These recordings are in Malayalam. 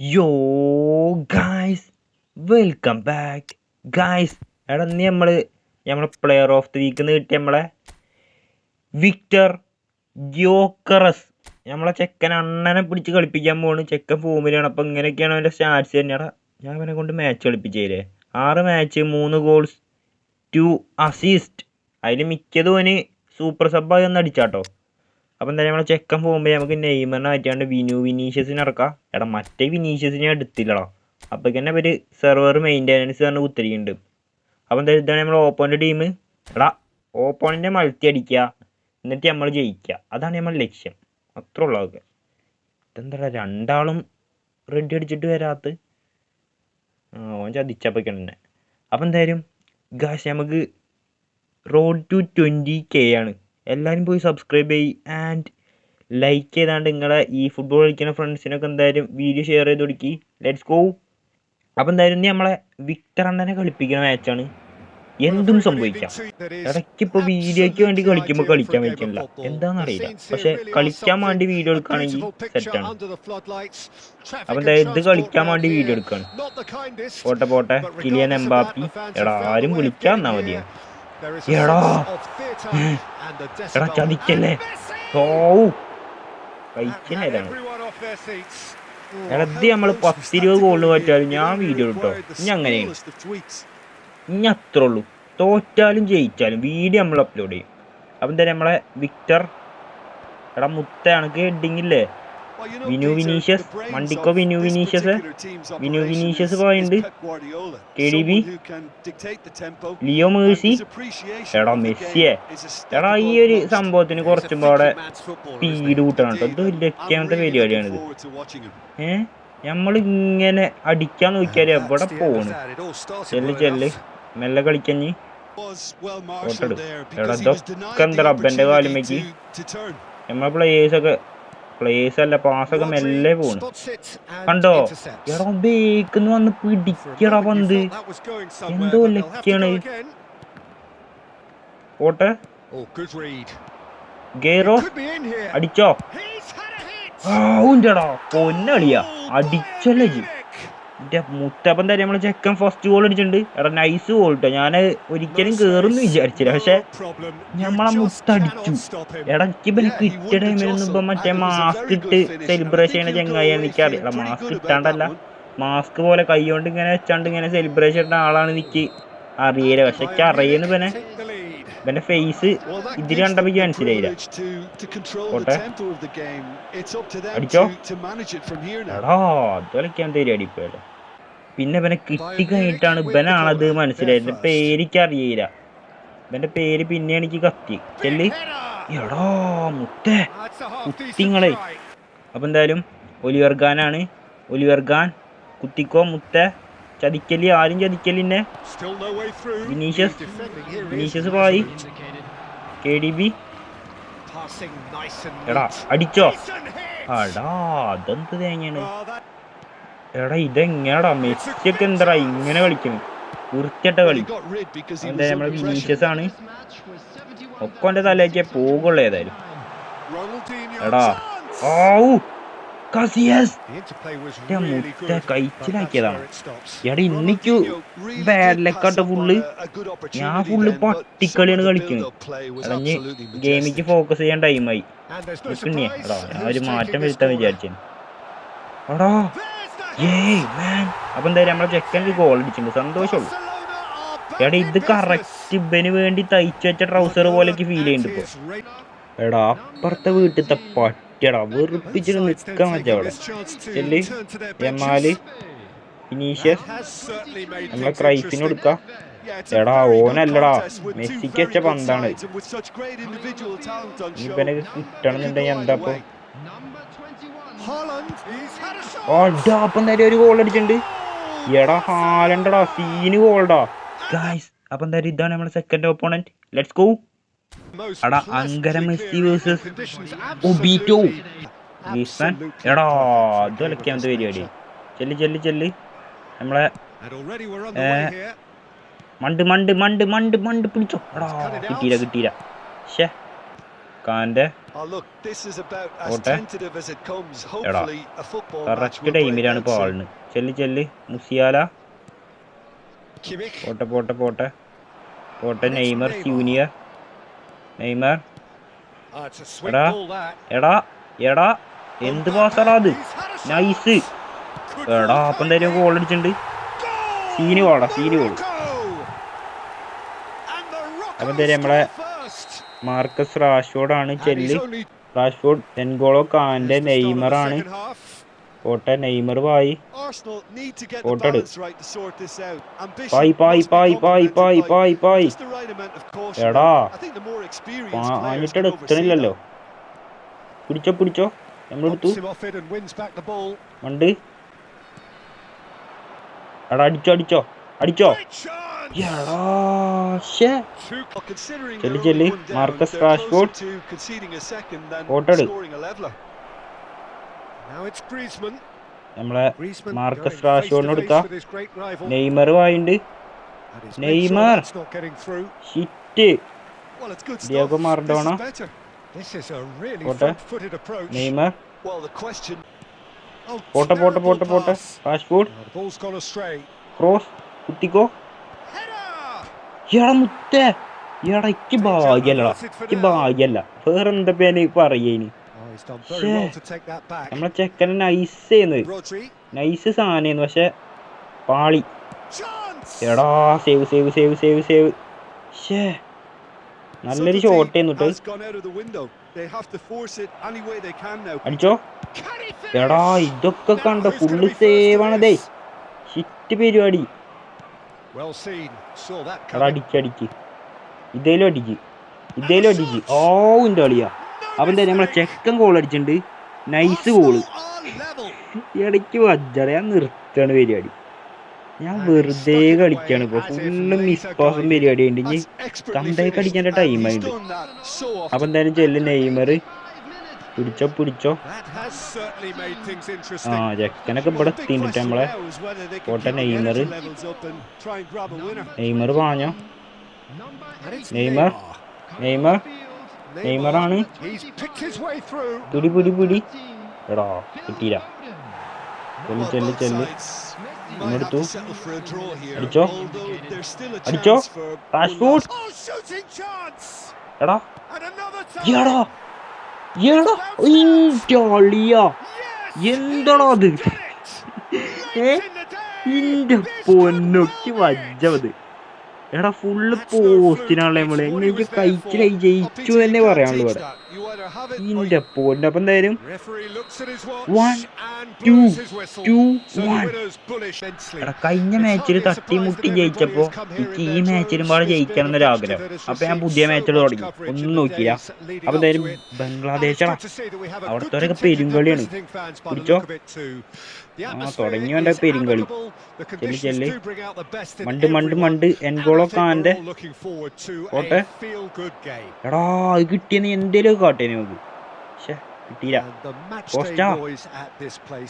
യോ ഗായ്സ് വെൽക്കം ബാക്ക് ഗായ്സ് എടാ ഇന്ന് നമ്മൾ നമ്മളെ പ്ലെയർ ഓഫ് ദി വീക്ക് എന്ന് കിട്ടിയ നമ്മളെ വിക്ടർ ജോക്കറസ് നമ്മളെ ചെക്കൻ അണ്ണനെ പിടിച്ച് കളിപ്പിക്കാൻ പോണ്. ചെക്കൻ ഫോമിലാണ് അപ്പം ഇങ്ങനെയൊക്കെയാണ് അവന്റെ സ്റ്റാറ്റ്സ് തന്നെയാടാ ഞാൻ അവനെ കൊണ്ട് മാച്ച് കളിപ്പിച്ചേരെ. ആറ് മാച്ച് മൂന്ന് ഗോൾസ് ടു അസിസ്റ്റ് അതിൽ മിക്കതും അവന് സൂപ്പർ സബ്ബായി ഒന്ന് അടിച്ചാട്ടോ. അപ്പം എന്തായാലും നമ്മളെ ചെക്കൻ പോകുമ്പോൾ നമുക്ക് നെയ്മറിനെ മാറ്റിയാണ്ട് വിനു വിനീഷ്യസിനെ ഇറക്കാം. എടാ മറ്റേ വിനീഷ്യസിനെ എടുത്തില്ലടാ. അപ്പോഴേക്ക് തന്നെ ഒരു സെർവർ മെയിന്റെനൻസ് പറഞ്ഞ് കുത്തിരിക്കുന്നുണ്ട്. അപ്പം എന്തായാലും ഇതാണ് നമ്മുടെ ഓപ്പോന്റെ ടീം എടാ ഓപ്പോണിന്റെ മൾത്തി അടിക്കുക എന്നിട്ട് നമ്മൾ ജയിക്കുക. അതാണ് നമ്മുടെ ലക്ഷ്യം. അത്ര ഉള്ളൂ അതൊക്കെ. ഇതെന്താ രണ്ടാളും റെഡി അടിച്ചിട്ട് വരാത്ത ഓൻ ചതിച്ചപ്പൊക്കെയാണ് തന്നെ. അപ്പം എന്തായാലും ഗാഷ് നമുക്ക് റോഡ് ടു ട്വന്റി കെ ആണ്. എല്ലാവരും പോയി സബ്സ്ക്രൈബ് ചെയ്യ് ആൻഡ് ലൈക്ക് ചെയ്താണ്ട് നിങ്ങളെ ഈ ഫുട്ബോൾ കളിക്കുന്ന ഫ്രണ്ട്സിനൊക്കെ എന്തായാലും വീഡിയോ ഷെയർ ചെയ്ത് കൊടുക്കി. ലെറ്റ്സ് ഗോ അപ്പോൾ എന്തായാലും നമ്മളെ വിക്ടർ അണ്ണനെ കളിപ്പിക്കുന്ന മാച്ചാണ് എന്തും സംഭവിക്കാം. ഇടയ്ക്ക് ഇപ്പോൾ വീഡിയോയ്ക്ക് വേണ്ടി കളിക്കുമ്പോൾ കളിക്കാൻ പറ്റില്ല. എന്താണെന്നറിയില്ല പക്ഷെ കളിക്കാൻ വേണ്ടി വീഡിയോ എടുക്കുകയാണെങ്കിൽ സെറ്റാണ് അപ്പോൾ എന്തായാലും ഇത് കളിക്കാൻ വേണ്ടി വീഡിയോ എടുക്കുകയാണ് പോട്ടെ പോട്ടെ. Kylian Mbappe. എടാ ആരും വിളിക്കാൻ തന്നാ മതിയോ? എടാ. എടാ ചതിക്കല്ലേ? ഓ. കഴിക്കുന്നതാണ് എടാ ഇത് നമ്മൾ പത്തിരുപത് ഗോളിന് പറ്റാലും ഞാൻ വീഡിയോ ഇട്ടോ ഇനി അങ്ങനെയാണ് ഇനി അത്ര ഉള്ളൂ. തോറ്റാലും ജയിച്ചാലും വീഡിയോ നമ്മൾ അപ്ലോഡ് ചെയ്യും. അപ്പം തന്നെ നമ്മളെ വിക്ടർ എടാ മുത്ത കണക്ക് ഹെഡിങ് ഇല്ലേ? Vinu Vinicius മണ്ടിക്കോ Vini Vinicius Vini Vinicius point K D B Leo Messi എടാ മെസ്സിയെ. എടാ ഈ ഒരു സംഭവത്തിന് കുറച്ചും പാടെ സ്പീഡ് കൂട്ടണം കേട്ടോ ഇത് ലക്ഷ്യാമത്തെ പരിപാടിയാണിത്. ഏ? നമ്മൾ ഇങ്ങനെ അടിക്കാൻ നോക്കിയാൽ എവിടെ പോണ് ചെല്ല് ചെല്ല്. മെല്ലെ കളിക്കഞ്ഞി ഓട്ടെടു എടാ ഇതൊക്കെ എന്താ റബ്ബന്റെ കാലുമേക്ക് നമ്മളെ പ്ലേയേഴ്സൊക്കെ പ്ലേയേഴ്സ് അല്ല പാസൊക്കെ മെല്ലെ പോണു. കണ്ടോ? എടാ ബേക്കുന്ന് വന്ന് പിടിക്കടാ പന്ത്. എന്തോ ലക്കാണ് പോട്ടെ ഗേറോ. അടിച്ചോ. ഔന്റെടാ പൊന്നളിയാ. അടിച്ചല്ലേ ജി മുത്തപ്പൻ മുത്തപ്പം തന്നെ നമ്മളെ ചെക്കൻ ഫസ്റ്റ് ഗോൾ അടിച്ചിട്ടുണ്ട്. എടാ നൈസ് ഗോൾ കേട്ടോ ഞാൻ ഒരിക്കലും കേറുന്നു വിചാരിച്ചില്ല. പക്ഷെ നമ്മളെ മുത്തടിച്ചു എടാ എനിക്ക് ഇവന് കിട്ടിയ ടൈമിലൊന്നും ഇപ്പൊ മറ്റേ മാസ്ക് ഇട്ട് സെലിബ്രേഷൻ ചെയ്യണ ചെങ്ങായി എനിക്കറിയാം എടാ മാസ്ക് ഇട്ടാണ്ടല്ല മാസ്ക് പോലെ കൈ കൊണ്ട് ഇങ്ങനെ വെച്ചാണ്ട് ഇങ്ങനെ സെലിബ്രേഷൻ ചെയ്യുന്ന ആളാണ് എനിക്ക് അറിയില്ല. പക്ഷെ എനിക്ക് അറിയുന്നു പിന്നെ ഇവന്റെ ഫേസ് ഇതിൽ കണ്ടപ്പോ മനസ്സിലായില്ല. പോട്ടെ. അടിച്ചോ. എടാ അത് കളിക്കാൻ തരികടി ഇപ്പൊ പിന്നെ ഇവനെ കിട്ടിക്കഴിഞ്ഞിട്ടാണ് ഇവനാണത് മനസ്സിലായത്. എന്റെ പേരിക്ക് അറിയില്ല ഇവന്റെ പേര് പിന്നെ എനിക്ക് കത്തി. ചെല്ല്. എടോ മുത്തേ. കുത്തിങ്ങളെ അപ്പൊ എന്തായാലും ഒലിവർ ഖാനാണ് ഒലിവർ ഖാൻ കുത്തിക്കോ മുത്ത ചതിക്കൽ ആരും ചതിക്കലിന്നെ വിനീഷ്യസ്. വിനീഷ്യസ് പോയി. K D B. എടാ അടിച്ചോ. അടാ അതെന്ത് തേങ്ങയാണ്? എടാ ഇതെങ്ങനെടാ? മെസ്സിയൊക്കെ എന്താടാ? ഇങ്ങനെ കളിക്കുന്നു കുറിച്ചിട്ട കളി. എന്താ നമ്മളെ വിനീഷ്യസ് ആണ്? ഒക്കെ എന്റെ തലയൊക്കെ പോകുള്ളൂ ഏതായാലും. എടാ. ആവൂ കസിയസ്! മുത്ത കഴിച്ചിലാക്കിയതാണ് എടാ ഇന്നിക്കു ബാഡിലേക്കാട്ട ഫുള്ള് ഞാൻ ഫുള്ള് പട്ടിക്കളിയാണ് കളിക്കുന്നത് അതഞ്ഞ് ഗെയിമിക്ക് ഫോക്കസ് ചെയ്യാൻ ടൈമായി എടാ ഞാൻ ഒരു മാറ്റം വരുത്താൻ വിചാരിച്ചു. എടാ. അപ്പൊ എന്തായാലും നമ്മളെ ചെക്കൻ ഗോൾ അടിച്ചിട്ടുണ്ട്. സന്തോഷമുള്ളൂ. എടാ ഇത് കറക്റ്റ് ഇവന് വേണ്ടി തയ്ച്ചു വെച്ച ട്രൗസർ പോലെയൊക്കെ ഫീൽ ചെയ്യുന്നുണ്ട് ഇപ്പൊ. എടാ അപ്പുറത്തെ വീട്ടിലത്തെ പട്ടിയടാ വെറുപ്പിച്ചിട്ട് നിൽക്കാൻ പറ്റും അവിടെ. ചെല്ല്. എന്നാൽ ഫിനീഷ്യസ് നമ്മളെ ക്രൈസിന് കൊടുക്ക. എടാ ഓനല്ലടാ. മെസ്സിക്ക് വെച്ച പന്താണ്. ഇവനെ കിട്ടണമെന്നുണ്ടെങ്കിൽ എന്താ ഇപ്പൊ? അപ്പം എന്തായാലും ഒരു ഗോൾ അടിച്ചിട്ടുണ്ട്. എടാ ഹാലണ്ടടാ സീന് ഗോൾഡാ ഗായ്സ് അപ്പം എന്തായാലും ഇതാണ് നമ്മുടെ സെക്കൻഡ് ഓപ്പോണന്റ് ലെറ്റ്സ് ഗോ എടാ അങ്കര മെസ്സി വേഴ്സസ് ഒബീറ്റോ എടാ അത് കളിക്കാൻ പരിപാടി? ചെല്ല് ചെല്ല് ചെല്ല്. നമ്മളെ മണ്ട് മണ്ട് മണ്ട് മണ്ട് മണ്ട് പിടിച്ചോ. എടാ കിട്ടിയില്ല കിട്ടിയില്ല. ഷേ കാന്റെ ടൈമിലാണ് ഇപ്പൊ ആളിന്. ചെല്ലി ചെല്ലി മുസിയാല. പോട്ടെ പോട്ടെ പോട്ടെ. പോട്ടെ നെയ്മർ ജൂനിയർ. നെയ്മർ. എടാ എടാ എടാ. എന്ത് പാസാടാ അത്? നൈസ് എടാ അപ്പം തരും ഗോൾ അടിച്ചിണ്ട് സീനി പോടാ സീനി പോടും അപ്പം തരും നമ്മളെ മാർക്കസ് റാഷ്ഫോർഡാണ് And ചെല്ല് റാഷ്ഫോർഡ് എൻഗോളോ കാന്റെ നെയ്മറാണ് half. പോട്ടെ നെയ്മർ പായി out. Ambition പായ് പായ് പായ് പായ് പായ് പായ് പായ്. എടാ I think the more experienced players പാഞ്ഞിട്ട് can oversee എടുക്കണില്ലല്ലോ that. പിടിച്ചോ പിടിച്ചോ നമ്മളെടുത്തു. ഉണ്ട് എടാ അടിച്ചോ അടിച്ചോ അടിച്ചോ ചെല്ല് ചെല്ല്. Marcus Rashford. ഓട്ടെടു. നമ്മളെ മാർക്കസ് റാഷ്ഫോർഡിന് rival. നെയ്മർ വായിണ്ട് is a really front-footed approach. Neymar. Oh, പോട്ടെ പോട്ടെ പോട്ടെ പോട്ടെ റാഷ്ഫോർഡ് Oh. ക്രോസ് കുത്തിക്കോ! എടാ മുത്തേ എടാ ഇക്ക് ഭാഗ്യല്ലടാ ഇക്ക് ഭാഗ്യല്ല വേറെന്താ പേന് പറയേനി Oh. നമ്മളെ ചെക്കനെ നൈസ് ചെയ്യുന്നത്. നൈസ് സാധനമായിരുന്നു പക്ഷെ പാളി! എടാ save save save save save ഷേ നല്ലൊരു ഷോട്ട്. അടിച്ചോ എടാ? ഇതൊക്കെ കണ്ട ഫുള്ള് സേവ് ആണതേ? ഷിറ്റ് പരിപാടി Well seen. Saw that എടാ coming. അടിക്ക് അടിക്ക്. ഇതേലും അടിക്ക്. ഇതേലും അടിക്ക്. ഓ ഇന്റെ കളിയാ. അപ്പൊ എന്താ നമ്മളെ ചെക്കൻ ഗോൾ അടിച്ചിട്ടുണ്ട്. നൈസ് ഗോൾ ഇടയ്ക്ക് വജ്ജട ഞാൻ നിർത്താണ് പരിപാടി. ഞാൻ വെറുതെ കളിക്കാണ്. ഇപ്പൊ ഫുള്ള് മിസ് പാസും പരിപാടി ഉണ്ട് ഇനി കമ്പേക്ക് അടിക്കേണ്ട ടൈമായിട്ട്. അപ്പൊ എന്തായാലും ചെല്ലു നെയ്മർ പിടിച്ചോ പിടിച്ചോ ആ. ചെക്കനൊക്കെ ഇവിടെ question നമ്മളെ the നെയ്മർ. നെയ്മർ പാഞ്ഞോ നെയ്മർ നെയ്മർ through. പിടി പിടി പിടി എടാ കിട്ടിയില്ല ചെല്ല് ചെല്ല് ചെല്ല് here, അടിച്ചോ അടിച്ചോ Oh! എടാ എടാ! എന്തോ ഇന്ത്യ എന്തോടോ അത്? ഇന്ത്യ പൊന്നൊക്കെ വജ്ജവത്. എടാ ഫുള്ള് പോസ്റ്റിനാണല്ലേ നമ്മൾ. എനിക്ക് കഴിച്ചിലായി ജയിച്ചു തന്നെ പറയാനുള്ളൂ ഇവിടെ. ഇന്റെ പൊന്നു. അപ്പൊ എന്തായാലും. എടാ കഴിഞ്ഞ മാച്ചിൽ തട്ടി മുട്ടി ജയിച്ചപ്പോ എനിക്ക് ഈ മാച്ചിലും പാടെ ജയിക്കണം എന്നൊരു ആഗ്രഹം. അപ്പൊ ഞാൻ പുതിയ മാച്ചുകൾ തുടങ്ങി. ഒന്നും നോക്കിയില്ല. അപ്പൊ എന്തായാലും ബംഗ്ലാദേശാണ്. അവിടുത്തെ പെരുങ്കളിയാണ്. പിടിച്ചോ? ആ തുടങ്ങിയവന്റെ പെരുങ്കളി ചെല്ലി ചെല്ല്. മണ്ട് മണ്ട് മണ്ട്. എൻഗോളോ കോട്ടെ എടാ അത് കിട്ടിയെന്ന് എന്തേലും കാട്ടേനെ നമുക്ക്. പക്ഷെ കിട്ടിയില്ല. Costa.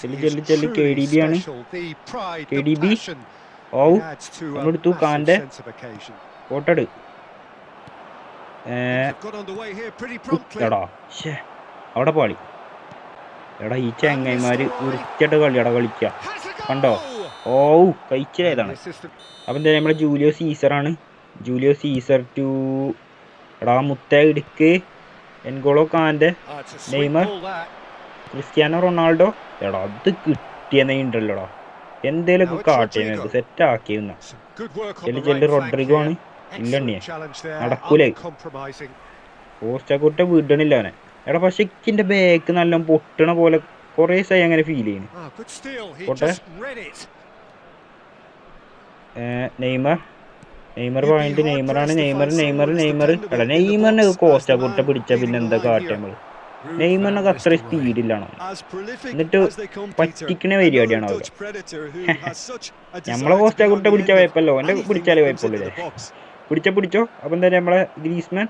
ചെല്ല് ചെല്ല് ചെല്ല്. KDB ആണ്. ഓ നമ്മളെടുത്തു കോട്ടട് അവിടെ പാളി എടാ ഈ ചെങ്ങൈമാര് വൃത്തിയായിട്ട് കളിയട കളിക്ക. കണ്ടോ? ഓ കഴിച്ചിലേതാണ്. അപ്പം എന്താ നമ്മളെ ജൂലിയോ സീസറാണ്. ജൂലിയോ സീസർ ടു എടാ മുത്ത ഇടുക്ക്. N'Golo Kante Neymar. Cristiano Ronaldo. എടാ അത് കിട്ടിയെന്നേ ഉണ്ടല്ലോടാ എന്തേലൊക്കെ കാട്ടിയത് സെറ്റ് ആക്കിയെന്ന ചെല്ലു ചെല്ലു റോഡ്രിഗോ ആണ് ഇല്ലണ്ണിയെ. നടക്കൂലേ? ഓർച്ചക്കൂട്ട വിടണില്ല അവനെ. എടാ പക്ഷെ ഇക്കിന്റെ ബാക്ക് നല്ല പൊട്ടണ പോലെ കൊറേ ദിവസമായി അങ്ങനെ ഫീൽ ചെയ്യുന്നു Costa. നെയ്മർ. നെയ്മർ പോയിന്റ് നെയ്മറാണ് നെയ്മർ നെയ്മർ നെയ്മർ. എടാ നെയ്മറിനെ കോസ്റ്റാക്കുട്ട പിടിച്ച പിന്നെ എന്താ കാട്ടിയ നമ്മൾ? നെയ്മറിനൊക്കെ അത്ര സ്പീഡില്ലാണോ എന്നിട്ട് പറ്റിക്കണ പരിപാടിയാണോ നമ്മളെ കോസ്റ്റ കുട്ട പിടിച്ച വയപ്പല്ലോ എന്റെ പിടിച്ചാലേ വയപ്പുള്ളൂ പിടിച്ച പിടിച്ചോ. അപ്പൊ എന്താ നമ്മളെ ഗ്രീസ്മാൻ.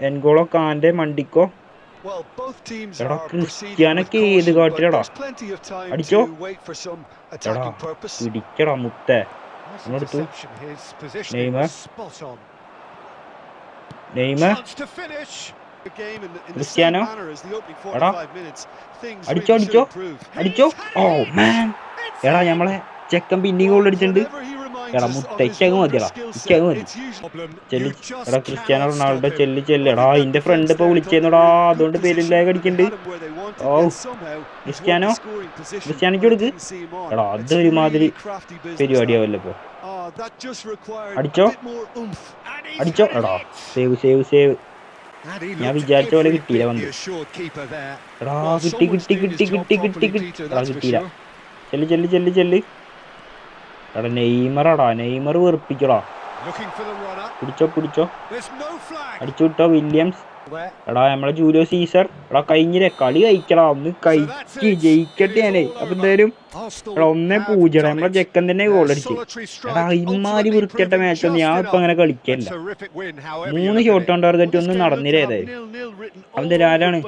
N'Golo Kante മണ്ടിക്കോ? എടാ ക്രിസ്ത്യാനൊക്കെ ഏത് അടിച്ചോ? എടാ പിടിക്കടാ നെയ്മ നെയ്മ ക്രിസ്ത്യാനോ? അടിച്ചോ അടിച്ചോ? അടിച്ചോ? ഓ മാൻ oh, എടാ ഞമ്മളെ ചെക്കൻ പിന്നിങ്ങോളിൽ അടിച്ചിട്ടുണ്ട്. എടാ മുട്ടെ മതിയടാ ഇച്ചു മതി. ചെല്ലി എടാ ക്രിസ്ത്യാനോ റൊണാൾഡോ ചെല്ലി ചെല്ലടാ ഇന്റെ ഫ്രണ്ട് ഇപ്പൊ വിളിച്ചേന്നടാ അതുകൊണ്ട് പേരില്ലേ കടിക്കണ്ട്. ഓ ക്രിസ്ത്യാനോ? ക്രിസ്ത്യാനിക്ക് കൊടുക്ക് എടാ അത് അതൊരുമാതിരി പരിപാടിയാവല്ലോ ഇപ്പൊ. അടിച്ചോ? അടിച്ചോ? എടാ സേവ് സേവ് സേവ്. ഞാൻ വിചാരിച്ച പോലെ കിട്ടിയില്ല വന്നു എടാ കിട്ടി കിട്ടി കിട്ടി കിട്ടി കിട്ടി കിട്ടി. കിട്ടിയില്ല. ചെല്ലി ചെല്ലി ചെല്ലി ചെല്ലി. എടാ നെയ്മറടാ നെയ്മർ വെറുപ്പിക്കടാ. പിടിച്ചോ പിടിച്ചോ. അടിച്ചു വിട്ടോ വില്യംസ് എടാ നമ്മളെ ജൂലിയോ സീസർ. എടാ കഴിഞ്ഞില്ലേ? കളി കഴിക്കടാ ഒന്ന് കഴിച്ച് ജയിക്കട്ടെ ഞാനെ. അപ്പൊ എന്തായാലും എടാ ഒന്നേ പൂജ്യം. നമ്മളെ ചെക്കൻ തന്നെ ഗോളടിച്ച് എടാ അയിമാരി വിറുക്കട്ടെ മാച്ചോ ഞാൻ ഇപ്പൊ അങ്ങനെ കളിക്കല്ല മൂന്ന് ഷോട്ട് കൊണ്ടുവരുന്നിട്ട് ഒന്നും നടന്നില്ല ഏതായാലും അവന്തേരും ആരാണ്?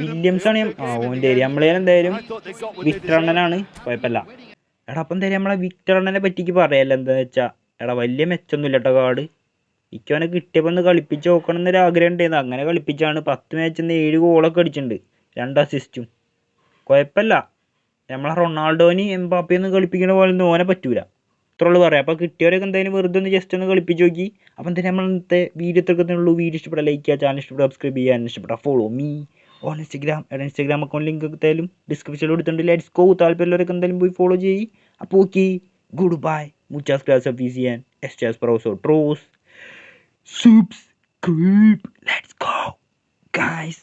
വില്യംസ് ആണ്. ആ ഓന്റെ നമ്മളെ എന്തായാലും വിക്ടറണ്ണനാണ് കുഴപ്പമില്ല. എടാ അപ്പം തരാം നമ്മളെ വിക്ടറിനെ പറ്റിക്ക് പറയാല്ല എന്താ വെച്ചാ? എടാ വലിയ മെച്ചൊന്നും ഇല്ല കേട്ടോ കാർഡ് ഇക്കവനെ കിട്ടിയപ്പോൾ ഒന്ന് കളിപ്പിച്ച് നോക്കണം എന്നൊരു ആഗ്രഹം ഉണ്ടായിരുന്നു. അങ്ങനെ കളിപ്പിച്ചാണ് പത്ത് മാച്ചിൽ നിന്ന് ഏഴ് ഗോളൊക്കെ അടിച്ചിട്ടുണ്ട്. രണ്ട് അസിസ്റ്റും കുഴപ്പമില്ല. നമ്മളെ റൊണാൾഡോനി എംബാപ്പയൊന്നും കളിപ്പിക്കുന്ന പോലെ ഒന്നും ഓനെ പറ്റൂല. ഇത്രയുള്ളൂ പറയാം. അപ്പോൾ കിട്ടിയവരൊക്കെ എന്തായാലും വെറുതെ ഒന്ന് ജസ്റ്റ് ഒന്ന് കളിപ്പിച്ച് നോക്കി. അപ്പോൾ തന്നെ നമ്മൾ ഇന്നത്തെ വീഡിയോ ഇത്രയൊക്കെ ഉള്ളൂ. വീഡിയോ ഇഷ്ടപ്പെട്ട ലൈക്ക് ചെയ്യുക ചാനൽ ഇഷ്ടപ്പെട്ട സബ്സ്ക്രൈബ് ചെയ്യാൻ ഇഷ്ടപ്പെട്ട ഫോളോ മീ ഓൺ ഇൻസ്റ്റഗ്രാം എടാ ഇൻസ്റ്റഗ്രാം അക്കൗണ്ട് ലിങ്ക് എന്തായാലും ഡിസ്ക്രിപ്ഷനിൽ കൊടുത്തിട്ടുണ്ട്. ലെറ്റ്സ് ഗോ താല്പര്യമുള്ളവരൊക്കെ എന്തായാലും പോയി ഫോളോ ചെയ്യ്. അപ്പോൾ ഓക്കെ ഗുഡ് ബൈ മുച്ചാസ് ക്ലാസ് ഓഫ് ഈസി ആൻഡ് എസ് ചാസ് പ്രൊസോ ട്രോസ് സൂപ്സ് ക്രീപ് let's go. Guys.